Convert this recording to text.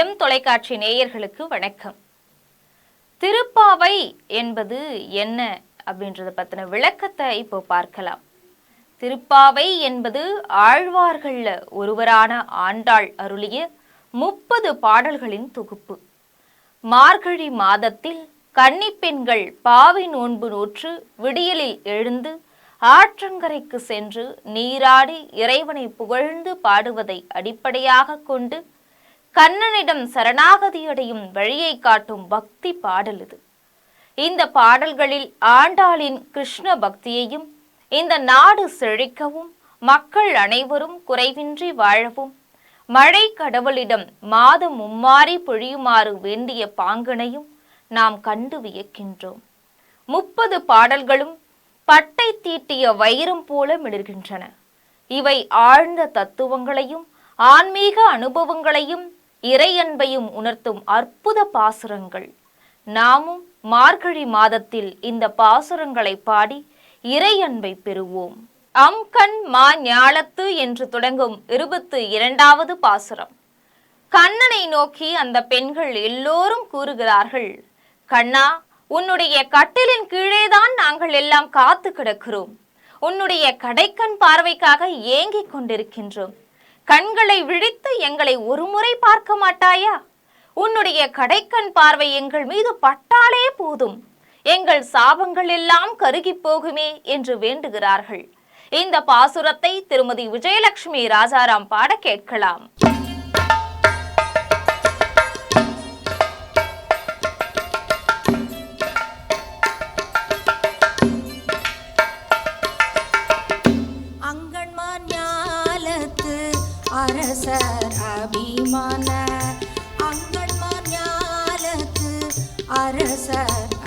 GeM தொலைக்காட்சி நேயர்களுக்கு வணக்கம். திருப்பாவை என்பது என்ன அப்படின்றத பற்றின விளக்கத்தை இப்போ பார்க்கலாம். திருப்பாவை என்பது ஆழ்வார்களில் ஒருவரான ஆண்டாள் அருளிய முப்பது பாடல்களின் தொகுப்பு. மார்கழி மாதத்தில் கன்னிப்பெண்கள் பாவை நோன்பு நோற்று விடியலில் எழுந்து ஆற்றங்கரைக்கு சென்று நீராடி இறைவனை புகழ்ந்து பாடுவதை அடிப்படையாக கொண்டு கண்ணனிடம் சரணாகதியடையும் வழியை காட்டும் பக்தி பாடல் இது. இந்த பாடல்களில் ஆண்டாளின் கிருஷ்ண பக்தியையும் இந்த நாடு செழிக்கவும் மக்கள் அனைவரும் குறைவின்றி வாழவும் மழை கடவுளிடம் மாதம் மும்மாறி பொழியுமாறு வேண்டிய பாங்கனையும் நாம் கண்டு வியக்கின்றோம். முப்பது பாடல்களும் பட்டை தீட்டிய வைரம் போல மிளர்கின்றன. இவை ஆழ்ந்த தத்துவங்களையும் ஆன்மீக அனுபவங்களையும் இறையன்பையும் உணர்த்தும் அற்புத பாசுரங்கள். நாமும் மார்கழி மாதத்தில் இந்த பாசுரங்களை பாடி இறையன்பை பெறுவோம். அம்கண் மா ஞாலத்து என்று தொடங்கும் இருபத்து இரண்டாவது பாசுரம். கண்ணனை நோக்கி அந்த பெண்கள் எல்லோரும் கூறுகிறார்கள் கண்ணா உன்னுடைய கட்டிலின் கீழேதான் நாங்கள் எல்லாம் காத்து கிடக்கிறோம். உன்னுடைய கடைக்கண் பார்வைக்காக ஏங்கிக் கொண்டிருக்கின்றோம். கண்களை விழித்து எங்களை ஒருமுறை பார்க்க மாட்டாயா? உன்னுடைய கடைக்கண் பார்வை எங்கள் மீது பட்டாலே போதும். எங்கள் சாபங்கள் எல்லாம் கருகி போகுமே என்று வேண்டுகிறார்கள். இந்த பாசுரத்தை திருமதி விஜயலட்சுமி ராஜாராம் பாட கேட்கலாம். அரசர் அபிமான அங்கண்மான் ஞாலத்து அரசர்.